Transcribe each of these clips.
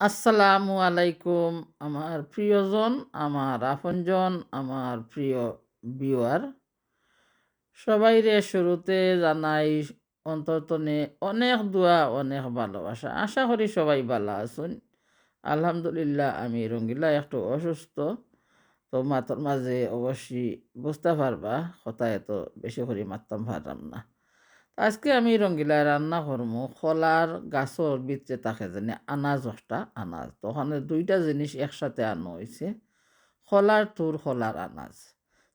আসসালামু আলাইকুম, আমার প্রিয়জন, আমার আপনজন, আমার প্রিয় ভিউয়ার সবাইরে শুরুতে জানাই অন্তর্তনে অনেক দোয়া, অনেক ভালোবাসা। আশা করি সবাই ভালো আছেন। আলহামদুলিল্লাহ, আমি রঙ্গিলা একটু অসুস্থ। তো মাতর মাঝে অবশ্যই বুঝতে পারবা, কথা তো বেশি করে মারতাম পারলাম না। আজকে আমি রঙ্গিলা রান্না করব খোলার গাছর ভিতরে থাকে জানি আনাজ একটা আনাজ। তো ওখানে দুইটা জিনিস একসাথে আনো হয়েছে খোলার তুর খোলার আনাজ।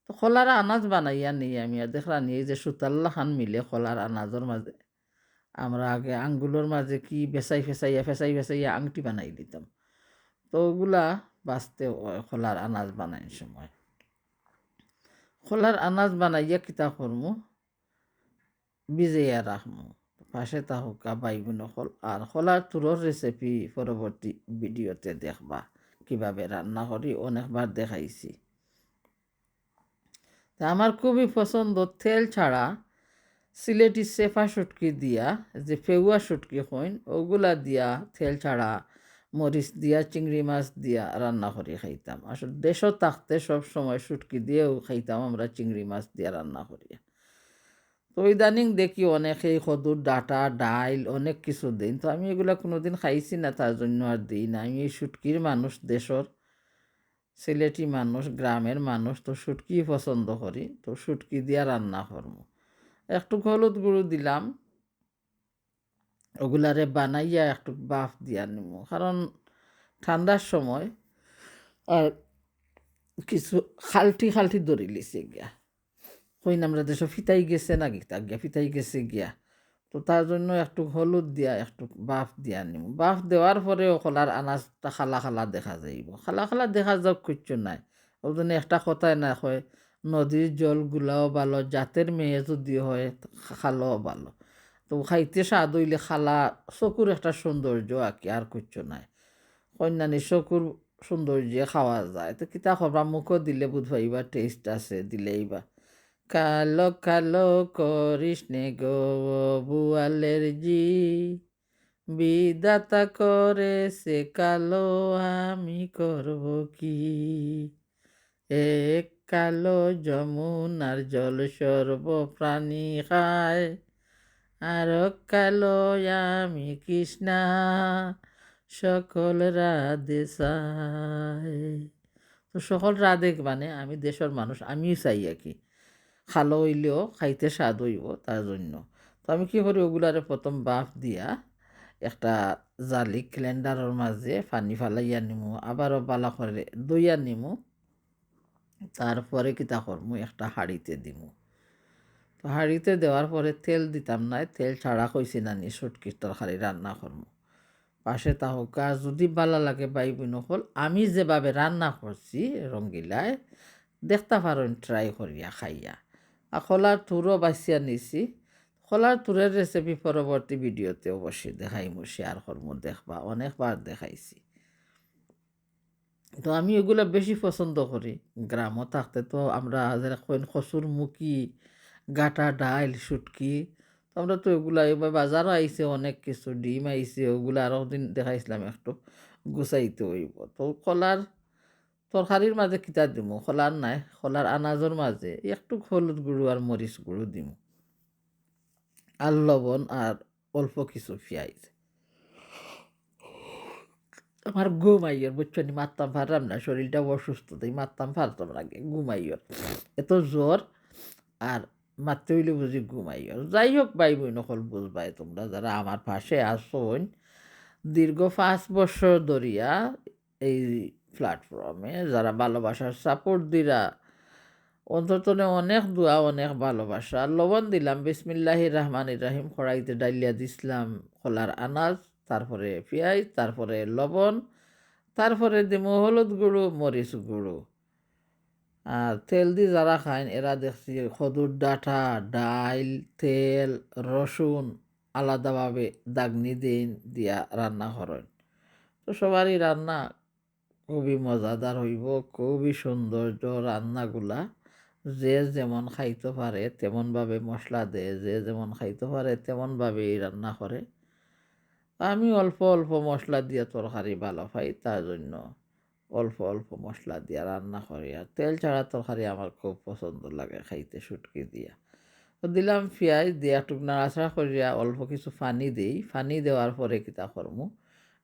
তো খোলার আনাজ বানাইয়া নিয়ে আমি আর দেখলাম নিয়ে যে সুতাল্লা খান মিলে খোলার আনাজের মাঝে আমরা আগে আঙ্গুলোর মাঝে কি বেসাই ফেসাইয়া ফেসাই ফেসাইয়া আংটি বানাই দিতাম। তো ওগুলা বাঁচতে খোলার আনাজ বানাই সময়। খোলার আনাজ বানাইয়া কিতা করমু ভিজাইয়া রাখমু। পাশে তাহুকা বাইবি নকল আর খোলার তুরোর রেসিপি পরবর্তী ভিডিওতে দেখবা। কীভাবে রান্না করি অনেকবার দেখাইছি। তা আমার খুবই পছন্দ তেল ছাড়া সিলেটি সেফা শুটকি দিয়া, যে ফেউয়া শুটকি হইন, ওগুলা দিয়া তেল ছাড়া মরিচ দিয়া, চিংড়ি মাছ দিয়া রান্না করে খাইতাম। আসলে দেশও থাকতে সব সময় শুটকি দিয়েও খাইতাম আমরা, চিংড়ি মাছ দিয়া রান্না করিয়া তো ইদানিং দেখি অনেকেই সদুর ডাটা, ডাইল অনেক কিছু দিন। তো আমি এগুলো কোনোদিন খাইছি না, তার জন্য আর দিই না। আমি এই শুটকির মানুষ, দেশর সিলেটি মানুষ, গ্রামের মানুষ, তো সুটকি পছন্দ করি। তো সুটকি দিয়া রান্না করব। একটু হলুদ গুঁড়ো দিলাম, ওগুলারে বানাইয়া একটু বাফ দিয়া নিব। কারণ ঠান্ডার সময় আর কিছু খালটি খালটি ধরি লিছে গিয়া। কইন আমরা দেশ ফিতাই গেছে নাকি? তা গিয়া ফিতাই গেছে গিয়া। তো তার জন্য একটু হলুদ দিয়া, একটু বাফ দিয়া নিম। বাফ দেওয়ার পরে খোলার আনাজটা খালা খালা দেখা যাইব। খালা খালা দেখা যাক, কিচ্ছু নাই। ওই জন্য একটা কথাই না হয় নদীর জলগুলাও ভালো, জাতের মেয়ে যদি হয় খালাও ভালো। তো খাইতে স্বাদ হইলে খালা, চকুর একটা সৌন্দর্য আঁকি, আর কিচ্ছু নাই। কন্যানি চকুর সৌন্দর্য খাওয়া যায়। তো কিতা খবরা মুখও দিলে বুধ টেস্ট আছে দিলেই বা কালো কালো নে গো বুয়ালের জি। বিদাতা করে সে কালো আমি করব কি? এক কালো যমুনার জল সর্ব প্রাণী খায়, আর কালো আমি কৃষ্ণা সকল রাধে সায় তো সকল রাধে মানে আমি দেশের মানুষ, আমিও চাই আর কি। খালো হইলেও খাইতে স্বাদ হইব তার জন্য। তো আমি কী করি, ওগুলারে প্রথম বাফ দিয়া একটা জালি ক্যালেন্ডারের মাঝে পানি ফালাইয়া নিমু, আবারও বালা করে দইয়া নিমু, তারপরে কিতা করমু, একটা হাঁড়িতে দিমু। তো হাঁড়িতে দেওয়ার পরে তেল দিতাম নাই তেল ছাড়া কইছি নানি সুটকির তরকারি রান্না করমু। পাশে তাহকা, যদি বালা লাগে বাইবি নকল আমি যেভাবে রান্না করছি রঙ্গিলায়, দেখতে পারেন ট্রাই করিয়া খাইয়া। আর খোলার তুরও বাছিয়া নিছি। খোলার তুরের রেসিপি পরবর্তী ভিডিওতে অবশ্যই দেখাইমু শেয়ার করমু দেখবা অনেকবার দেখাইছি। তো আমি এগুলো বেশি পছন্দ করি। গ্রামও থাকতে তো আমরা যেরকম খসুর মুখি গাটা ডাইল শুটকি, তো আমরা তো এগুলা এবার বাজারও আইছে, অনেক কিছু ডিম আইছে ওগুলো আরও দিন দেখাইছিলাম একটু, গুছাইতে হইব। তো কলার তরকারির মাঝে কিতা দিব খোলার নাই খোলার আনাজের মাঝে একটু হলুদ গুঁড়ো আর মরিচ গুঁড়ো দিব আর লবণ আর অল্প কিছু পেঁয়াজ। আমার ঘুমাইয়ের বুঝছ নি? মারতাম পারলাম না শরীরটা অসুস্থ, তাই মারতাম পারতাম লাগে ঘুমাইয়ের এত জ্বর আর মারতে হইলে বুঝি ঘুমাইয়ের যাই হোক ভাই বই নকল বুঝবাই তোমরা, যারা আমার পাশে আসন দীর্ঘ পাঁচ বছর ধরিয়া এই প্ল্যাটফর্মে যারা ভালোবাসার সাপোর্ট দিরা, অন্তত অনেক দোয়া, অনেক ভালোবাসা। লবণ দিলাম বিসমিল্লাহি রহমান রাহিম, খড়াইতে ডাইলিয়া দিছিলাম খোলার আনাজ, তারপরে পেঁয়াজ, তারপরে লবণ, তারপরে দিব হলুদ গুঁড়ো, মরিচ গুঁড়ো। আর তেল দি যারা খায় এরা দেখছি খদুর ডাঁটা, ডাইল, তেল, রসুন আলাদাভাবে দাগনি দিন দিয়া রান্না করেন। তো সবারই রান্না খুবই মজাদার হইব, খুবই সৌন্দর্য রান্নাগুলা। যে যেমন খাইতে পারে তেমনভাবে মশলা দেয়, যে যেমন খাইতে পারে তেমনভাবেই রান্না করে। আমি অল্প অল্প মশলা দিয়ে তরকারি ভালো পাই তার জন্য অল্প অল্প মশলা দিয়া রান্না করি। আর তেল ছাড়া তরকারি আমার খুব পছন্দ লাগে খাইতে শুটকি দিয়া। তো দিলাম পেঁয়াজ দিয়া টুক নাড়াচাড়া করিয়া অল্প কিছু পানি দিই, পানি দেওয়ার পরে কিতা করমু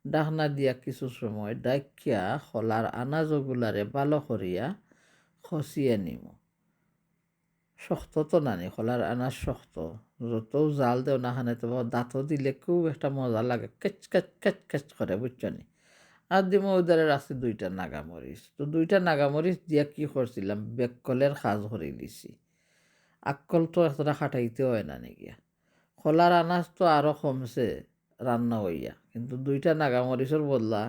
ডাকনা দিয়া কিছু সময় ডাকিয়া খোলার আনাজগুলারে ভালো করিয়া খসিয়ে নিমু। শক্ত তো নানি খোলার আনাজ শক্ত। যত জাল দেও না খানে তো দাঁতও দিলে খুব একটা মজা লাগে, কেচ কেচ কেচ কেচ করে বুঝছ নি? আর দিমো ওদারে রাখছি দুইটা নাগামরিচ তো দুইটা নাগামরিচ দিয়া কি করছিলাম বেককলের সাজ করে দিছি। আক্কল তো এতটা খাটাইতে হয় না নাকি? খোলার আনাজ তো আরও কমছে রান্না হইয়া কিন্তু দুইটা নাগামরিচের বদলা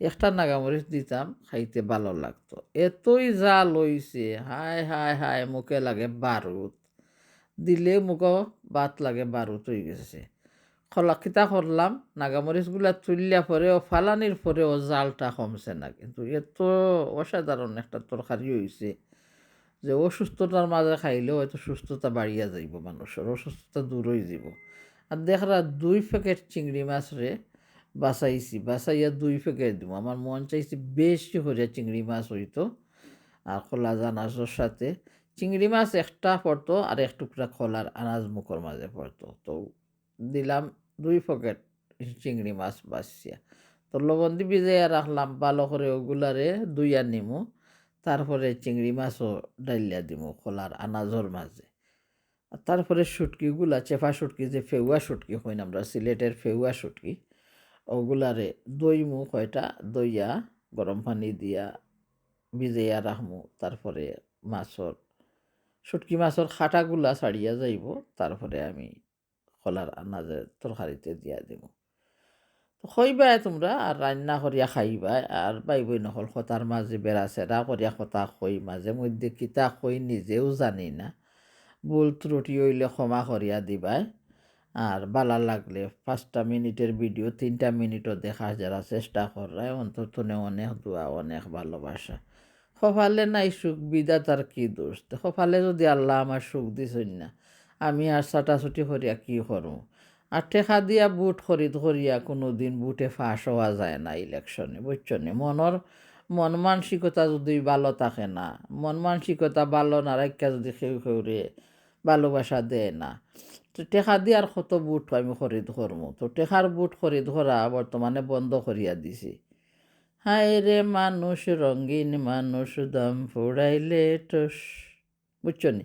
একটা নাগামরিচ দিতাম, খাইতে ভালো লাগতো। এতই জাল হইছে, হায় হায় হায়, মুখে লাগে বারুদ। দিলে মুখও বাত লাগে, বারুদ হয়ে গেছে। খলা কিতা করলাম, নাগামরিচগুলা তুললা পরেও, ফালানির পরেও জালটা কমছে না। কিন্তু এত অসাধারণ একটা তরকারি হয়েছে যে অসুস্থতার মাঝে খাইলেও হয়তো সুস্থতা বাড়িয়া যাইব মানুষের, অসুস্থতা দূর হয়ে যাব আর দেখরা দুই প্যাকেট চিংড়ি মাছ রে বাসাইছি, বাসাইয়া দুই প্যাকেট দিব। আমার মন চাইছে বেশি করে চিংড়ি মাছ হইতো। আর খোলা জানাজের সাথে চিংড়ি মাছ একটা পড়তো আর এক টুকরা খোলার আনাজ মুখর মাঝে পড়তো। তো দিলাম দুই প্যাকেট চিংড়ি মাছ বাসিয়া। তো লবণ দি রাখলাম, ভালো করে ওগুলারে দুইয়া নিমু। তারপরে চিংড়ি মাছও ডাইলিয়া দিমু খোলার আনাজর মাঝে। আর তারপরে শুটকিগুলা চেফা শুটকি যে ফেউয়া শুটকি হয় না আমরা, সিলেটের ফেউয়া শুটকি ওগুলারে দই মু কয়টা দইয়া গরম পানি দিয়া ভিজাইয়া রাখমু, তারপরে মাছর, শুটকি মাছর খাটাগুলা ছাড়িয়া যাইব, তারপরে আমি খোলার আনাজের তরকারিতে দিয়া দিব তো খইবাই তোমরা, আর রান্না করিয়া খাইবাই, আর বাই বই নহল খতার মাঝে বেড়া চেরা করিয়া খতা খই মাঝে মধ্যে কিতা খই নিজেও জানি না। ভুল ত্রুটি হইলে ক্ষমা করিয়া দিবাই। আর বালা লাগলে পাঁচটা মিনিটের ভিডিও, তিনটা মিনিটও দেখা যারা চেষ্টা করায় অন্তত অনেক দোয়া, অনেক ভালোবাসা। সফালে নাই সুখ বিদাতার কি দোষ? সফালে যদি আল্লাহ আমার সুখ দিছেন না, আমি আর চাটাচুটি করিয়া কি করুঁ আর ঠেকা দিয়া বুট খরিদ করিয়া কোনো দিন বুটে ফাঁস হওয়া যায় না ইলেকশনে, বুঝছ নি? মনের, মন মানসিকতা যদি ভালো থাকে না, মন মানসিকতা ভালো না রাখা যদি সেউ সেউরে ভালোবাসা দেয় না। তো টেকা দিয়ার কত বুট আমি খরিদ করমু? তো টেকার বুট খরিদ করা বর্তমানে বন্ধ করিয়া দিছি। হায় রে মানুষ, রঙিন মানুষ, দম ফুড়াইলে টস বুঝছ নি?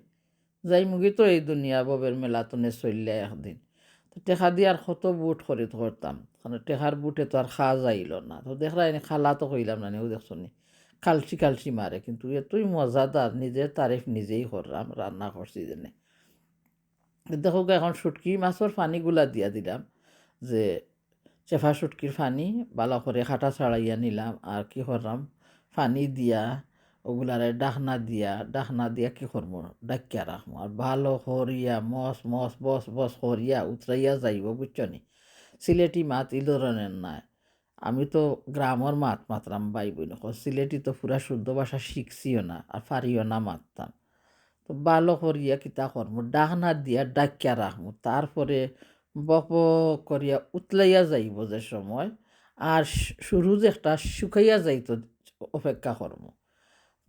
যাই মুগি তো এই দুনিয়া ববের মেলাতনে চললে একদিন। তো টেকা দিয়ার কত বুট খরিদ করতাম। কারণ টেকার বুটে তো আর খা যাইল না। তো দেখরা এনে খালা তো কইলাম না ও দেখছ নি? কালসি কালসি মারে। কিন্তু এতই মজাদার, নিজের তারিফ নিজেই করলাম, রান্না করছি জেনে দেখো এখন শুটকি মাছের পানিগুলা দিয়া দিলাম, যে চেফা শুটকির ফানি ভালো করে খাটা ছাড়াইয়া নিলাম আর কি করলাম পানি দিয়া ওগুলারে ডাকনা দিয়া ডাকনা দিয়া কি করব ডাকিয়া রাখব আর ভালো হরিয়া মস মস বস বস হরিয়া উতরাইয়া যাইব বুঝছ নি? সিলেটি মাত এই ধরনের নাই। আমি তো গ্রামের মাত মাতলাম বাই বই সিলেটি তো পুরা শুদ্ধ ভাষা শিখছিও না আর পারিও না মাততাম তো ভালো করিয়া কিতা করব ডাকনা দিয়া ডাকিয়া রাখব তারপরে বক করিয়া উতলাইয়া যাইব যে সময়, আর শুরু যে একটা শুকাইয়া যাইতো অপেক্ষা করব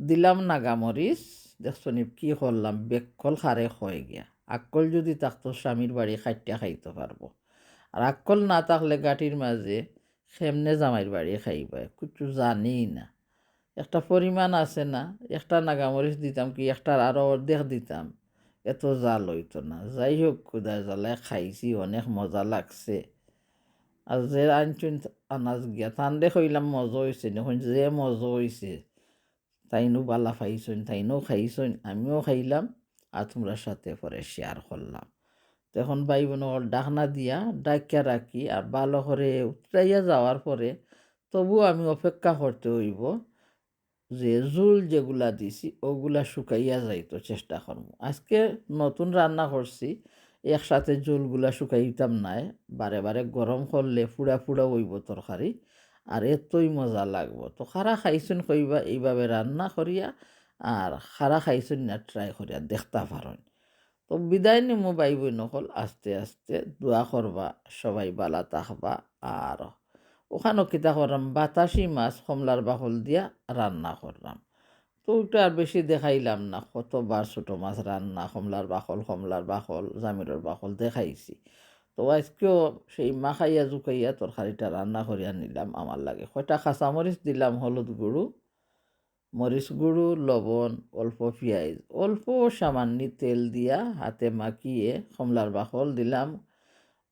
দিলাম নাগামরিচ, দেখছ নি কি করলাম বেকল খারে হয়ে গিয়া। আকল যদি থাকতো স্বামীর বাড়ি খাইটিয়া খাইতে পারব। আর আকল না থাকলে গাটির মাঝে সেমনে জামাইর বাড়ি খাইবা, কিছু জানি না। একটা পরিমাণ আছে না, একটা নাগামরিচ দিতাম কি, একটার আরও অর্ধেক দিতাম। এত জাল হইতো না। যাই হোক খুদায় জ্বালায় খাইছি, অনেক মজা লাগছে। আর যে আনছুন আনাজ গিয়া তান্ডে হইলাম, মজা হয়েছে দেখুন যে মজা হয়েছে তাইনও বালা খাইছইন তাইনও খাইছইন, আমিও খাইলাম আর তোমরা সাথে পরে শেয়ার করলাম। তখন ভাই বোন ডাকনা দিয়া ডাকিয়া রাখি আর ভালো করে উতরাইয়া যাওয়ার পরে তবু আমি অপেক্ষা করতে হইব। যে জুল যেগুলা দিছি, ওগুলা শুকাইয়া যাইতো চেষ্টা করব আজকে নতুন রান্না করছি, একসাথে জোলগুলা শুকাইতাম নাই। বারে বারে গরম করলে ফুড়া ফুড়া হইব তরকারি, আর এতই মজা লাগবো। তো খারা খাইছুন কইবা, এইভাবে রান্না করিয়া, আর খারা খাইছুন না, ট্রাই করিয়া দেখতে পারেন। তো বিদায় নিমু বই নকল আস্তে আস্তে দোয়া করবা, সবাই বালা থাকবা, আর ওখানে কিতা করলাম বাতাসি মাছ কমলার বাকল দিয়া রান্না করলাম। তো ওইটা আর বেশি দেখাইলাম না, কতবার ছোটো মাছ রান্না, কমলার বাকল কমলার বাকল জামিরের বাকল দেখাইছি। তো আজকেও সেই মাখাইয়া জুকাইয়া তরকারিটা রান্না করিয়া নিলাম আমার লাগে। কয়টা কাঁচামরিচ দিলাম, হলুদ গুঁড়ো, মরিচ গুঁড়ো, লবণ, অল্প পেঁয়াজ, অল্প সামান্য তেল দিয়া হাতে মাখিয়ে কমলার বাকল দিলাম,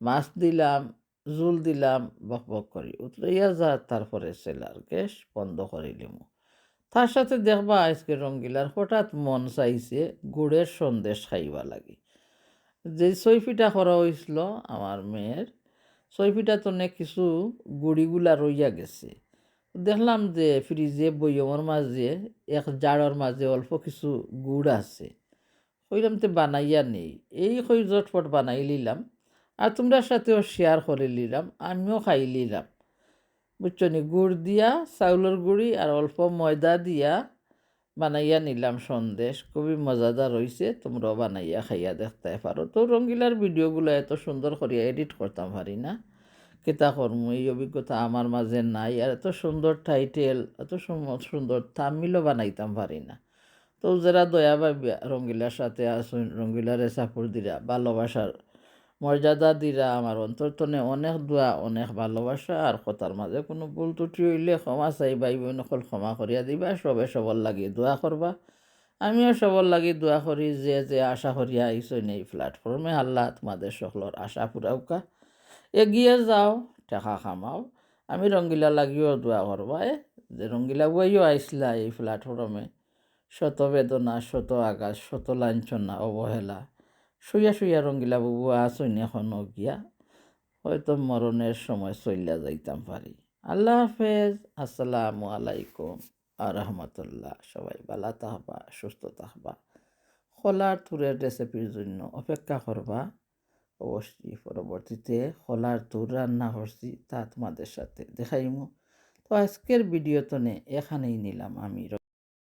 মাছ দিলাম জোল দিলাম, বক বক করি। উতরাইয়া যা, তারপরে সেলার গ্যাস বন্ধ করে লিমু তার সাথে দেখবা আজকে রঙ্গিলার হঠাৎ মন চাইছে গুড়ের সন্দেশ খাইবা লাগে। যে সৈফিটা করা হয়েছিল আমার মেয়ের সৈফিটা তো অনেক কিছু গুড়িগুলা রইয়া গেছে। দেখলাম যে ফ্রিজে বইয়মের মাঝে, এক জাড়র মাঝে অল্প কিছু গুড় আছে। কইলাম তো বানাইয়া নেই। এই কই জটপট বানাই নিলাম আর তোমরা সাথেও শেয়ার করে নিলাম, আমিও খাই নিলাম। বুঝছ নি? গুড় দিয়া, চাউলের গুড়ি আর অল্প ময়দা দিয়া বানাইয়া নিলাম সন্দেশ। খুবই মজাদার হয়েছে তোমরাও বানাইয়া খাইয়া দেখতে পারো। তো রঙ্গিলার ভিডিওগুলো এত সুন্দর করিয়া এডিট করতাম পারি না। কেতা কর্ম এই অভিজ্ঞতা আমার মাঝে নাই আর এত সুন্দর টাইটেল এত সুন্দর তামিলও বানাইতাম পারি না। তো যারা দয়া বা রঙ্গিলার সাথে আসুন, রঙ্গিলারে সাপোর্ট দিরা, ভালোবাসার মর্যাদা দিরা আমার অন্তর্তনে অনেক দোয়া অনেক ভালোবাসা আর কথার মাঝে কোনো ভুল ত্রুটি হইলে ক্ষমা চাই ভাই বোন সকল ক্ষমা করিয়া দিবা, সবে সবর লাগি দোয়া করবা আমিও সবর লাগি দোয়া করি, যে যে আশা করিয়া আইসই এই প্ল্যাটফর্মে আল্লাহ তোমাদের সকলের আশা পুরাউকা এগিয়ে যাও, টাকা খামাও। আমি রঙ্গিলা লাগিও দোয়া করবা এ। যে রঙ্গিলা বইও আইসলা এই প্ল্যাটফর্মে শত বেদনা, শত আঘাত শত লাঞ্ছনা অবহেলা শুইয়া শুইয়া রঙ্গিলা বাবু আসইন এখনও গিয়া। হয়তো মরণের সময় চলিয়া যাইতাম পারি। আল্লাহ হাফেজ। আসসালামু আলাইকুম। আর রহমতুল্লাহ। সবাই বালা থাকবা, সুস্থ থাকবা। খোলার তুরের রেসিপির জন্য অপেক্ষা করবা। অবশ্যই পরবর্তীতে খোলার তুর রান্না করছি, তা তোমাদের সাথে দেখাইমু। তো আজকের ভিডিও তো নে এখানেই নিলাম আমি।